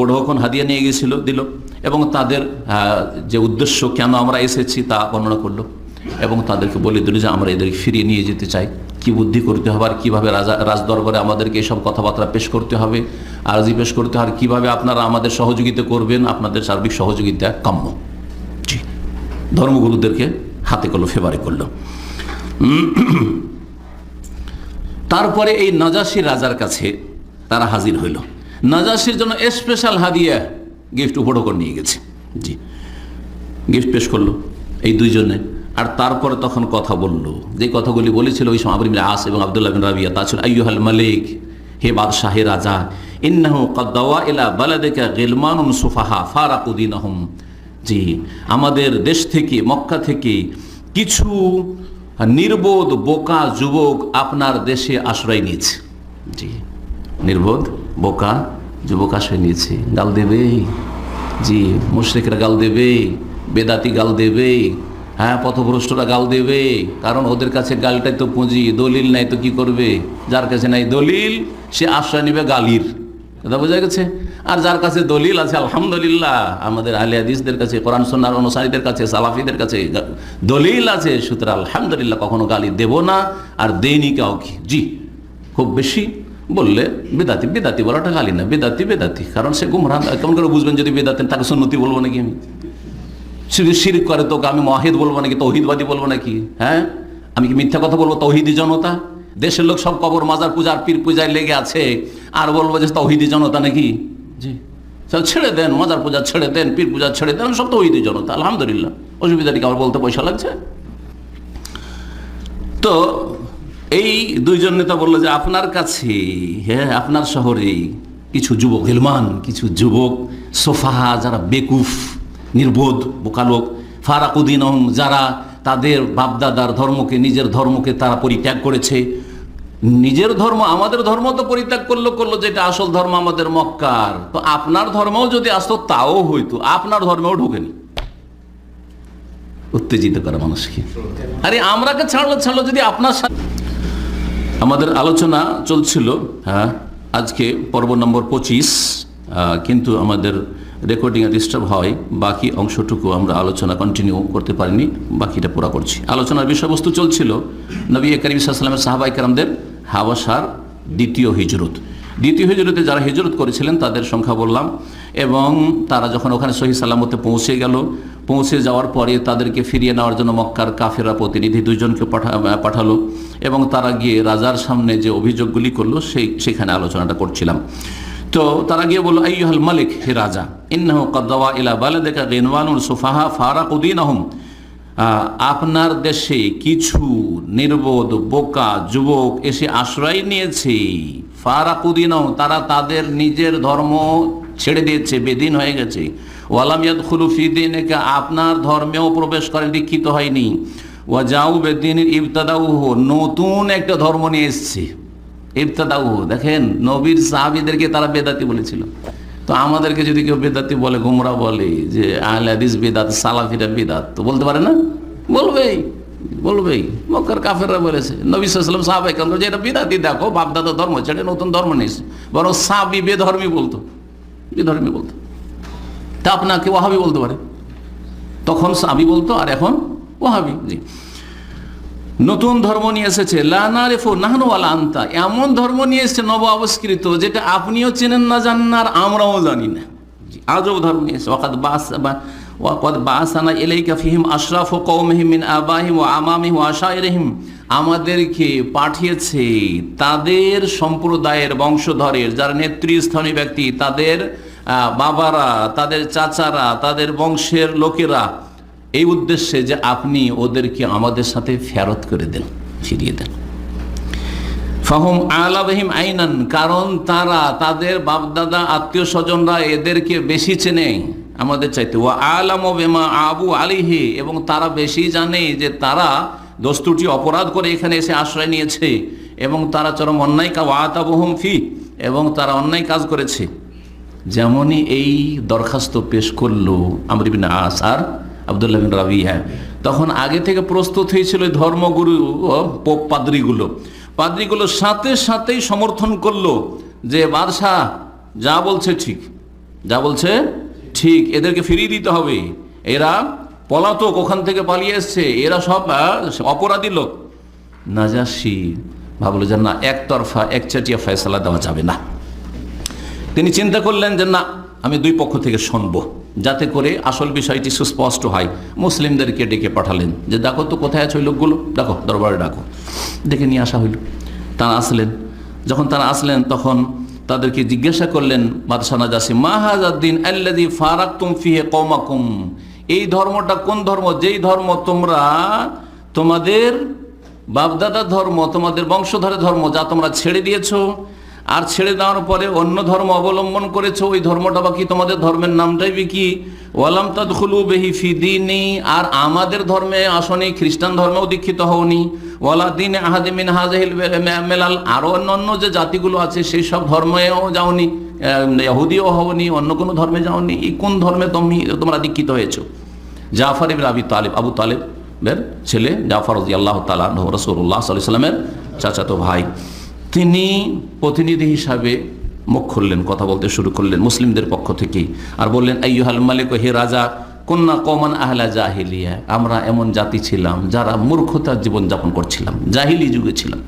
উপঢৌকন হাদিয়া নিয়ে গিয়েছিল, দিল। এবং তাদের যে উদ্দেশ্য কেন আমরা এসেছি তা বর্ণনা করল। এবং তাদেরকে বলে দিল যে আমরা এদেরকে ফিরিয়ে নিয়ে যেতে চাই। কি বুদ্ধি করতে হবে আর কীভাবে রাজা, রাজদরবারে আমাদেরকে এইসব কথাবার্তা পেশ করতে হবে? আর্জি পেশ করতে হবে আর কীভাবে আপনারা আমাদের সহযোগিতা করবেন? আপনাদের সার্বিক সহযোগিতা কাম্য। ধর্মগুরুদেরকে হাতে করল ফেভারে করল। তারপরে এই নাজাসি রাজার কাছে তারা হাজির হইল। নাজাসির জন্য স্পেশাল হাদিয়া গিফট উপঢৌকন নিয়ে গেছে। জি। গিফট পেশ করল এই দুইজনে। আর তারপরে তখন কথা বলল। যে কথাগুলি বলেছিল ওই সময় আবরিম আস এবং আবদুল্লাহ বিন রাবিয়া, তা ছিল, আইয়ুহাল মালিক, হে বাদশাহ হে রাজা, ইন্নাহু কদ্দাওয়া ইলা বালাদেকা গিলমানুন সুফাহা ফারাকুদ্দিনহম জি। আমাদের দেশ থেকে, মক্কা থেকে কিছু নির্বোধ বোকা যুবক আপনার দেশে আশ্রয় নিয়েছে। জি। নির্বোধ? বোকা, যুবক আশ্রয় নিয়েছে। গাল দেবে জি, মুশ্রিকরা গাল দেবে বেদাতি গাল দেবে হ্যাঁ পথভ্রষ্টরা গাল দেবে কারণ ওদের কাছে গালটাই তো পুঁজি, দলিল নাই তো কি করবে? যার কাছে নাই দলিল, সে আশ্রয় নেবে গালির। কথা বোঝা গেছে? আর যার কাছে দলিল আছে, আলহামদুলিল্লাহ, আমাদের আলী হাদিসদের কাছে, কোরআন সন্ন্যার অনুসারীদের কাছে, সালাফিদের কাছে দলিল আছে। সুতরাং আলহামদুলিল্লাহ, কখনো গালি দেব না। আর দেইনি কাউকে। জি, খুব বেশি বললে বেদাতি বেদাতি বলাটা গালি না বেদাতি বেদাতি। কারণ সে গুমরান কেমন করে বুঝবেন যদি বেদাতি তাকে সন্নতি বলব নাকি আমি? শুধু শিরিক করে তোকে আমি মহিদ বলব নাকি তৌহিদবাদী বলব নাকি? হ্যাঁ? আমি কি মিথ্যা কথা বলব তৌহিদি জনতা? দেশের লোক সব কবর মাজার পূজার পীর পূজায় লেগে আছে আর বলব যে তৌহিদি জনতা নাকি? জি। ছেড়ে দেন মাজার পূজা ছেড়ে দেন পীর পূজা ছেড়ে দেন সব তৌহিদি জনতা আলহামদুলিল্লাহ। অসুবিধা নেই আমার বলতে পয়সা লাগছে? তো এই দুইজন নেতা বলল যে, আপনার কাছে হ্যাঁ আপনার শহরে কিছু যুবক, হেলমান, কিছু যুবক, সোফাহা, যারা বেকুফ, নির্বোধ বোকালোক ফারাকুদ্দিন যারা তাদের বাপদাদার ধর্মকে, নিজের ধর্মকে তারা পরিত্যাগ করেছে। নিজের ধর্ম, আমাদের ধর্ম তো পরিত্যাগ করল করল যেটা আসল ধর্ম আমাদের মক্কার। তো আপনার ধর্মও যদি আসতো, তাও হইতো। আপনার ধর্মেও ঢোকেনি। উত্তেজিত করে মানুষকে। আরে, আমরাকে ছাড়লো ছাড়লো যদি আপনার সাথে আমাদের আলোচনা চলছিল হ্যাঁ আজকে পর্ব নম্বর পঁচিশ কিন্তু আমাদের রেকর্ডিংয়ে ডিস্টার্ব হয়, বাকি অংশটুকু আমরা আলোচনা কন্টিনিউ করতে পারিনি, বাকিটা পুরা করছি। আলোচনার বিষয়বস্তু চলছিল, নবী করিম সাল্লামের সাহাবাই হাওয়াসার দ্বিতীয় হিজরত। দ্বিতীয় হিজরতে যারা হিজরত করেছিলেন, তাদের সংখ্যা বললাম। এবং তারা যখন ওখানে সহি সালামতে পৌঁছে গেল, পৌঁছে যাওয়ার পরে তাদেরকে ফিরিয়ে নেওয়ার জন্য মক্কার কাফেরা প্রতিনিধি দুইজনকে পাঠা পাঠালো এবং তারা গিয়ে রাজার সামনে যে অভিযোগগুলি করল, সেই সেখানে আলোচনাটা করছিলাম। তো তারা গিয়ে বলল আইহাল মালিক, হে রাজা, ইন্নাহ কদ্দাওয়া ইলা বালাদেকা রেনওয়ানুল সুফাহা ফারাকুদ্দিন আহম আপনার দেশে কিছু নির্বোধ, বোকা, যুবক এসে আশ্রয় নিয়েছে। ফারাকুদ্দিন তারা তাদের নিজের ধর্ম ছেড়ে দিয়েছে, বেদিন হয়ে গেছে। ওয়ালামিয়াদ খুলুফিদিন আপনার ধর্মেও প্রবেশ করে, দীক্ষিত হয়নি। ওয়াজাউ বেদিন ইবতাদাউ নতুন একটা ধর্ম নিয়ে এসছে। ইবতাদাউ দেখেন, নবীর সাহাবিদেরকে তারা বেদাতি বলেছিল। তো আমাদেরকে যদি কেউ বেদাতি বলে, গুমরা বলে যে হাদিস বেদাত, সালাফিরা বেদাত, তো বলতে পারে না? বলবেই। বলবেই মক্কার কাফেররা বলেছে, নবী সাল্লাম সাহাবাই যে এটা বেদাতি, দেখো, বাপদাদা ধর্ম ছেড়ে নতুন ধর্ম নিয়েছে। বরং সাবি বেধর্মী বলতো বেধর্মী বলতো। তা আপনাকে ওহাবি বলতে পারে। তখন সাবি বলতো, আর এখন ওহাবি জি। নতুন ধর্ম নিয়ে এসেছে লানারেফো নাহনওয়ালা আন্তা। এমন ধর্ম নিয়ে এসেছে নব আবিষ্কৃত যেটা আপনিও চেনেন না, জানেন আর আমরাও জানি না। আজব ধর্ম নিয়ে এসেছে। ওয়াকাদ বাস, বা ওয়াকাদ বাসানা এলাইকা ফিহিম আশরাফ ও কৌমহিম মিন আবাহিম ও আমামিম ও আশাইরহিম আমাদেরকে পাঠিয়েছে তাদের সম্প্রদায়ের বংশধরের, যারা নেতৃস্থানীয় ব্যক্তি, তাদের বাবারা, তাদের চাচারা, তাদের বংশের লোকেরা। এই উদ্দেশ্যে যে আপনি ওদেরকে আমাদের সাথে ফেরত করে দেন, ফিরিয়ে দেন। ফাহম আলাবহিম আইনান, কারণ তারা, তাদের বাপদাদা, আত্মীয় স্বজনরা এদেরকে বেশি চেনে। আমাদের চাইতে ও আলাম বেমা আবু আলিহি এবং তারা বেশি জানে যে তারা দস্তুটি অপরাধ করে এখানে এসে আশ্রয় নিয়েছে, এবং তারা চরম অন্যায় কা, ওয়াতাবহম ফি, এবং তারা অন্যায় কাজ করেছে। যেমনই এই দরখাস্ত পেশ করল আমরিবিন আস আর আবদুল্লাহ বিন রাবি হ্যাঁ তখন আগে থেকে প্রস্তুত হয়েছিল ধর্মগুরু পোপ পাদ্রিগুলো। পাদ্রিগুলো সাথে সাথেই সমর্থন করল যে, বাদশাহ, যা বলছে ঠিক, যা বলছে ঠিক, এদেরকে ফিরিয়ে দিতে হবে। এরা পলাতক ওখান থেকে পালিয়ে এসছে। এরা সব অপরাধী লোক। নাজাসি। ভাবলো যে না, একতরফা, একচাটিয়া ফয়সালা দেওয়া যাবে না। তিনি চিন্তা করলেন যে না, আমি দুই পক্ষ থেকে শুনব। যাতে করে আসল বিষয়টি সুস্পষ্ট হয়। মুসলিমদেরকে ডেকে পাঠালেন যে, দেখো তো কোথায় আছে ওই লোকগুলো? ডাকো দরবারে ডাকো। ডেকে নিয়ে আসা হইল। তারা আসলেন। যখন তারা আসলেন, তখন তাদেরকে জিজ্ঞাসা করলেন বাদশাহ নাজাসি মাহাজাদ্দিন আল্লাদি ফারাক তুম ফিহে কমাকুম এই ধর্মটা কোন ধর্ম? যেই ধর্ম তোমরা, তোমাদের বাপদাদার ধর্ম, তোমাদের বংশধরের ধর্ম যা তোমরা ছেড়ে দিয়েছ আর ছেড়ে দেওয়ার পরে অন্য ধর্ম অবলম্বন করেছ, ওই ধর্মটা বা কি তোমাদের ধর্মের নামটাই বি কি? ওয়ালাম তাদখুলু বেহি ফি দিনি, আর আমাদের ধর্মে আসনি, খ্রিস্টান ধর্মেও দীক্ষিত হওনি। ওয়ালা দিন আহাদিমিন হাজহিল মেলাল। আরও অন্য অন্য যে জাতিগুলো আছে, সেই সব ধর্মেও যাওনি ইহুদিও হওনি, অন্য কোনো ধর্মে যাওনি। এই কোন ধর্মে তুমি, তোমরা দীক্ষিত হয়েছো? জাফর ইবিন আবি তালেব, আবু তালেবের ছেলে জাফর আল্লাহ তালা রসুল্লাহ সাল্লামের চাচাতো ভাই। তিনি প্রতিনিধি হিসাবে মুখ খুললেন, কথা বলতে শুরু করলেন, মুসলিমদের পক্ষ থেকেই। আর বললেন, আইয়ুহাল মালিক হে রাজা। কন্যা কমান আহলা জাহিলিয়া, আমরা এমন জাতি ছিলাম যারা মূর্খতার জীবনযাপন করছিলাম, জাহিলি যুগে ছিলাম।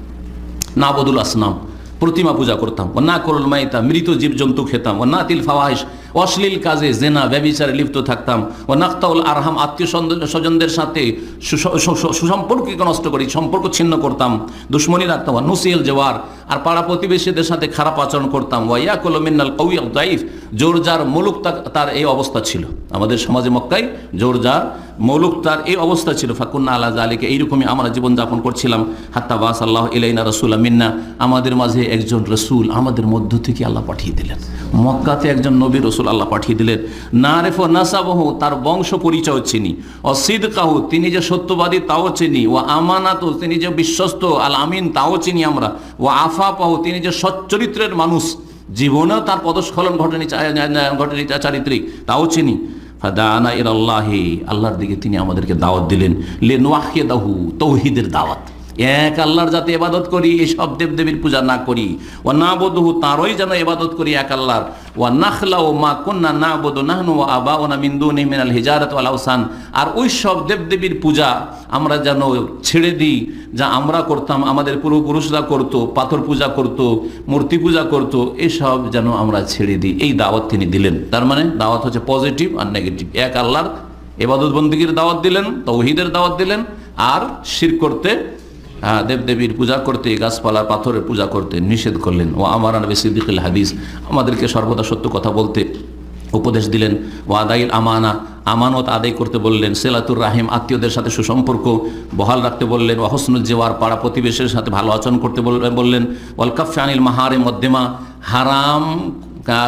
নাবদুল আসনাম, প্রতিমা পূজা করতাম। ও না করল মাইতা, মৃত জীবজন্তু খেতাম। ও না তিল ফাওয়াহিস অশ্লীল কাজে, জেনা, ব্যবিচারে লিপ্ত থাকতাম। ও নাক্তাউল আরহাম, আত্মীয় স্বজনদের সাথে সুসম্পর্ককে নষ্ট করি, সম্পর্ক ছিন্ন করতাম। দুশ্মনী রাখতাম আর নুসিল জওয়ার আর পাড়া প্রতিবেশীদের সাথে খারাপ আচরণ করতাম। ওয়াইয়া কল মিন্নাল কৌই দাইফ জোরজার মুলুক তার এই অবস্থা ছিল। আমাদের সমাজে মক্কায় জোরজার মৌলুক তার এই অবস্থা ছিল। ফাকুন্না আল্লাহ আলীকে এইরকমই আমরা জীবনযাপন করছিলাম। হাত্তা বাস আল্লাহ ইলাইনা রসুল মিন্না, আমাদের মাঝে একজন রসুল আমাদের মধ্য থেকে আল্লাহ পাঠিয়ে দিলেন। মক্কাতে একজন নবী রসুল আল্লাহ পাঠিয়ে দিলেন। না রেফ নাসাবহ, তার বংশ পরিচয় চিনি। অসিদ কাহু তিনি যে সত্যবাদী তাও চিনি। ও আমানাত, তিনি যে বিশ্বস্ত আল আমিন তাও চিনি আমরা। ও আফা পাহু তিনি যে সচ্চরিত্রের মানুষ। জীবনেও তার পদস্খলন ঘটেনি ঘটেনি চারিত্রিক, তাও চিনি। আল্লাহর দিকে তিনি আমাদেরকে দাওয়াত দিলেন। লে নোয়াহিয়ে দাহু তৌহিদের দাওয়াত। এক আল্লাহর যাতে এবাদত করি এইসব দেবদেবীর পূজা না করি। ও না বোধহু তারই যেন এবাদত করি এক আল্লাহর। ও নাখলা ও মা কন্যা না বোধ নাহনু ও আবা ও না মিন্দু মিনাল হিজারত আহসান আর ওই সব দেবদেবীর পূজা আমরা যেন ছেড়ে দিই, যা আমরা করতাম, আমাদের পূর্বপুরুষরা করতো, পাথর পূজা করতো, মূর্তি পূজা করতো এসব যেন আমরা ছেড়ে দিই। এই দাওয়াত তিনি দিলেন। তার মানে দাওয়াত হচ্ছে পজিটিভ আর নেগেটিভ। এক আল্লাহর এবাদত বন্দীগীর দাওয়াত দিলেন, তৌহিদের দাওয়াত দিলেন, আর শির করতে দেবদেবীর পূজা করতে গাছপালা পাথরের পূজা করতে নিষেধ করলেন। ও আমার নবী সিদ্দিকুল হাদিস। আমাদেরকে সর্বদা সত্য কথা বলতে উপদেশ দিলেন। ও আদাইল আমানা, আমানত আদায় করতে বললেন। সেলাতুর রাহিম, আত্মীয়দের সাথে সুসম্পর্ক বহাল রাখতে বললেন। ও হসনুল জেওয়ার পাড়া প্রতিবেশের সাথে ভালো আচরণ করতে বল- বললেন। ওয়ালকাফে আনিল মাহারে মদ্দেমা হারাম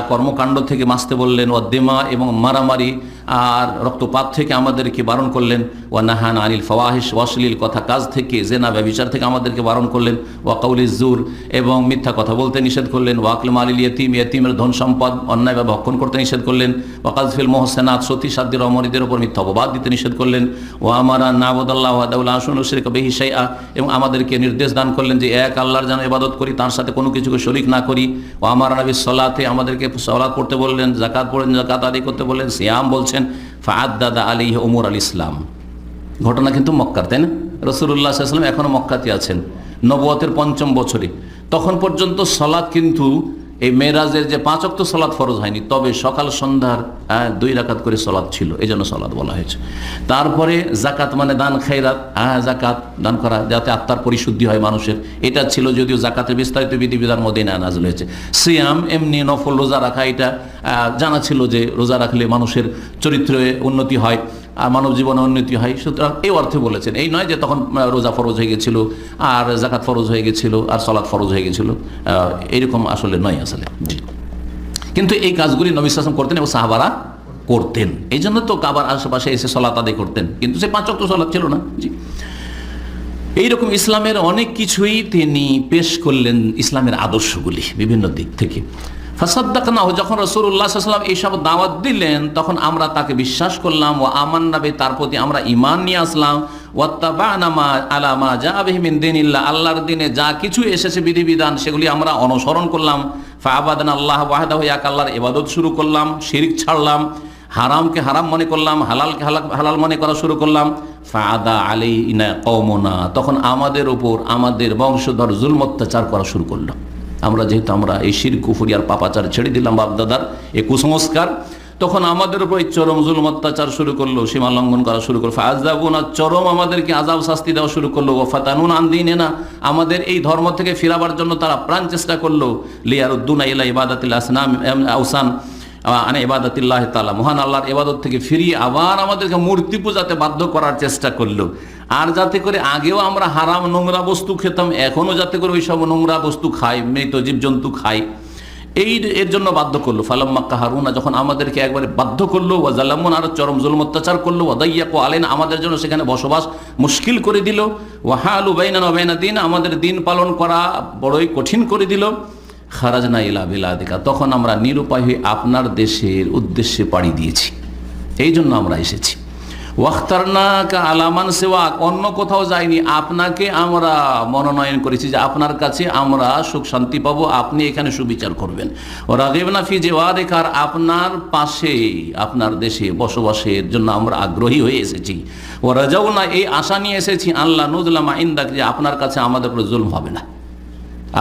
কর্মকাণ্ড থেকে বাঁচতে বললেন। অদ্দেমা এবং মারামারি আর রক্তপাত থেকে আমাদেরকে বারণ করলেন। ও নাহান আনিল ফওয়াহিস অশ্লীল কথা কাজ থেকে, জেনা ব্যবিচার থেকে আমাদেরকে বারণ করলেন। ওয়াকাউলি জুর, এবং মিথ্যা কথা বলতে নিষেধ করলেন। ওয়াকলম আলিল ইয়তিম, ইয়তিমের ধন সম্পদ অন্যায় বা ভক্ষণ করতে নিষেধ করলেন। ওয়াকাজফিল মোহসেনাত, সতী সাদ্দির অমরিদের ওপর মিথ্যা অপবাদ দিতে নিষেধ করলেন। ও আমারা নাবদাল্লাহ আদাউল্লাহ আসুন শেখ বেহি সাইয়া এবং আমাদেরকে নির্দেশ দান করলেন যে, এক আল্লাহর যেন ইবাদত করি, তার সাথে কোনো কিছুকে শরিক না করি। ও আমার নবী সলাতে আমাদেরকে সলাৎ করতে বললেন জাকাত পড়েন জাকাত আদি করতে বললেন, সিয়াম বলছেন, ফাআদাদা আলী উমর আল ইসলাম। ঘটনা কিন্তু মক্কার, তাই না? রসুল্লাহ সাল্লাম এখনও মক্কাতে আছেন নবতের পঞ্চম বছরে। তখন পর্যন্ত সলাৎ কিন্তু এই মেয়েরাজের যে পাঁচ অক্ত সলাৎ ফরজ হয়নি, তবে সকাল সন্ধ্যার দুই রাকাত করে সলাদ ছিল এই জন্য সলাৎ বলা হয়েছে। তারপরে জাকাত মানে দান খাইরাত হ্যাঁ জাকাত দান করা, যাতে আত্মার পরিশুদ্ধি হয় মানুষের। এটা ছিল যদিও জাকাতের বিস্তারিত বিধিবিধান মধ্যে না নাজল হয়েছে। সিয়াম এমনি নফল রোজা রাখা, এটা জানা ছিল যে রোজা রাখলে মানুষের চরিত্রে উন্নতি হয় আর মানব জীবনে উন্নতি হয়। সুতরাং এই অর্থে বলেছেন, এই নয় যে তখন রোজা ফরজ হয়ে গেছিল, আর জাকাত ফরজ হয়ে গেছিল, আর সলাদ ফরজ হয়ে গেছিল এরকম আসলে নয় আসলে। জি। কিন্তু এই কাজগুলি নবী করতেন এবং সাহাবারা করতেন। এই জন্য তো কাবার আশেপাশে এসে সলাত আদায় করতেন। কিন্তু সে পাঁচ অক্ট সলাৎ ছিল না। জি। এইরকম ইসলামের অনেক কিছুই তিনি পেশ করলেন ইসলামের আদর্শগুলি বিভিন্ন দিক থেকে। ফাসাদ্দাক না যখন রসুল্লাহ সাল্লাম এইসব দাওয়াত দিলেন, তখন আমরা তাকে বিশ্বাস করলাম ও আমান নাবে তার প্রতি আমরা ইমান নিয়ে আসলাম। ওয়াত্তাবানামা আলামা আল্লাহর দিনে যা কিছু এসেছে বিধিবিধান, সেগুলি আমরা অনুসরণ করলাম। ফাবাদান আল্লাহ ওয়াহাদা হয়ে এক আল্লাহর এবাদত শুরু করলাম, শিরিক ছাড়লাম, হারামকে হারাম মনে করলাম, হালালকে হালাল হালাল মনে করা শুরু করলাম। ফাদা আলী ইনা কমনা তখন আমাদের ওপর আমাদের বংশধর জুল অত্যাচার করা শুরু করলাম আমরা যেহেতু আমরা এই শির কুফুরিয়ার পাপাচার ছেড়ে দিলাম বাপদাদার, এ কুসংস্কার তখন আমাদের উপর এই চরম জুলম অত্যাচার শুরু করল, সীমা লঙ্ঘন করা শুরু করল। আজাবুনা চরম আমাদেরকে আজাব শাস্তি দেওয়া শুরু করল। ফাতানুন আন্দিনে না আমাদের এই ধর্ম থেকে ফিরাবার জন্য তারা প্রাণ চেষ্টা করল। লিয়ারুদ্দুনা ইলা ইবাদাতিল আসনাম আউসান আনে এবাদতিল্লাহ তালা মহান আল্লাহর এবাদত থেকে ফিরিয়ে আবার আমাদেরকে মূর্তি পূজাতে বাধ্য করার চেষ্টা করল। আর যাতে করে আগেও আমরা হারাম নোংরা বস্তু খেতাম এখনও যাতে করে ওই সব নোংরা বস্তু খাই, মৃত জীবজন্তু খাই। এই এর জন্য বাধ্য করল। ফালাম্মা কাহারুনা, যখন আমাদেরকে একবারে বাধ্য করল ও জালামুন, আর চরম জুলম অত্যাচার করল ওদাইয়া কো আলেন আমাদের জন্য সেখানে বসবাস মুশকিল করে দিল। ওয়াহালু বাইনা নবাইনা দিন, আমাদের দিন পালন করা বড়ই কঠিন করে দিল। খারাজনা ইলা বিলাদিকা, তখন আমরা নিরুপায় হয়ে আপনার দেশের উদ্দেশ্যে পাড়ি দিয়েছি। এই জন্য আমরা এসেছি। ওয়াখতারনাকা আলামান সেওয়াক, অন্য কোথাও যাইনি। আপনাকে আমরা মনোনয়ন করেছি যে আপনার কাছে আমরা সুখ শান্তি পাবো, আপনি এখানে সুবিচার করবেন। ও রাগেবনা ফি আপনার পাশে, আপনার দেশে বসবাসের জন্য আমরা আগ্রহী হয়ে এসেছি। ও রাজাও না এই আশা নিয়ে এসেছি, আল্লাহ নুজলামা ইন্দাক, যে আপনার কাছে আমাদের উপর জুলম হবে না।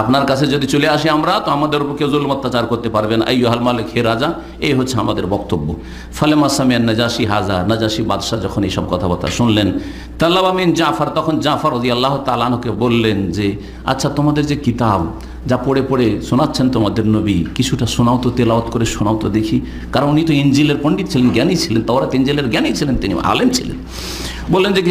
আপনার কাছে যদি চলে আসি আমরা, তো আমাদের উপর কেউ জুলম অত্যাচার করতে পারবেন আইয়ু হাল মালিক, হে রাজা, এই হচ্ছে আমাদের বক্তব্য। ফলে মাসামিয়ান নাজাসি হাজা, নাজাসি বাদশাহ যখন এইসব কথাবার্তা শুনলেন তাল্লাবামিন জাফর, তখন জাফর ওদি আল্লাহ তালানকে বললেন যে আচ্ছা তোমাদের যে কিতাব যা পড়ে পড়ে শোনাচ্ছেন তোমাদের নবী, কিছুটা শোনাও তো, তেলাওয়াত করে শোনাও তো দেখি। কারণ উনি তো ইঞ্জিলের পণ্ডিত ছিলেন, জ্ঞানী ছিলেন, তওরাত ইঞ্জিলের জ্ঞানী ছিলেন, তিনি আলেম ছিলেন। বললেন যে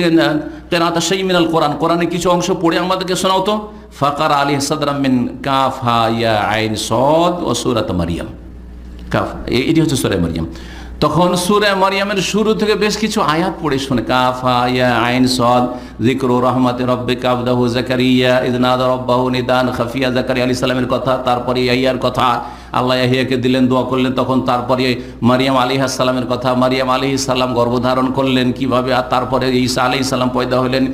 তেনাতা সেই মিনাল কোরআন। কোরআনে কিছু অংশ পড়ে আমাদেরকে শোনাও তো। ফাকার আলী সাদরামিন কাফা ইয়া আইন সদ ও সুরাত মারিয়াম। কাফ এটি হচ্ছে সুরায় মারিয়াম। তখন সুরে মারিয়ামের শুরু থেকে বেশ কিছু আয়াত পড়ে শুনে, কাফা, ইয়া, আইন সদ জিক্র রহমত রব্বে কাবদাহু জাকারিয়া ইদনাদ রব্বাহু নিদান, খাফিয়া, জাকারিয়া আলী সালামের কথা, তারপরে ইয়াইয়ার কথা, আল্লাহ ইয়াহিয়াকে দিলেন, দোয়া করলেন, তখন তারপরে মারিয়াম আলী সালামের কথা, মারিয়াম আলী সাল্লাম গর্ভধারণ করলেন, কীভাবে? আর তারপরে ঈসা আলী সাল্লাম পয়দা হলেন।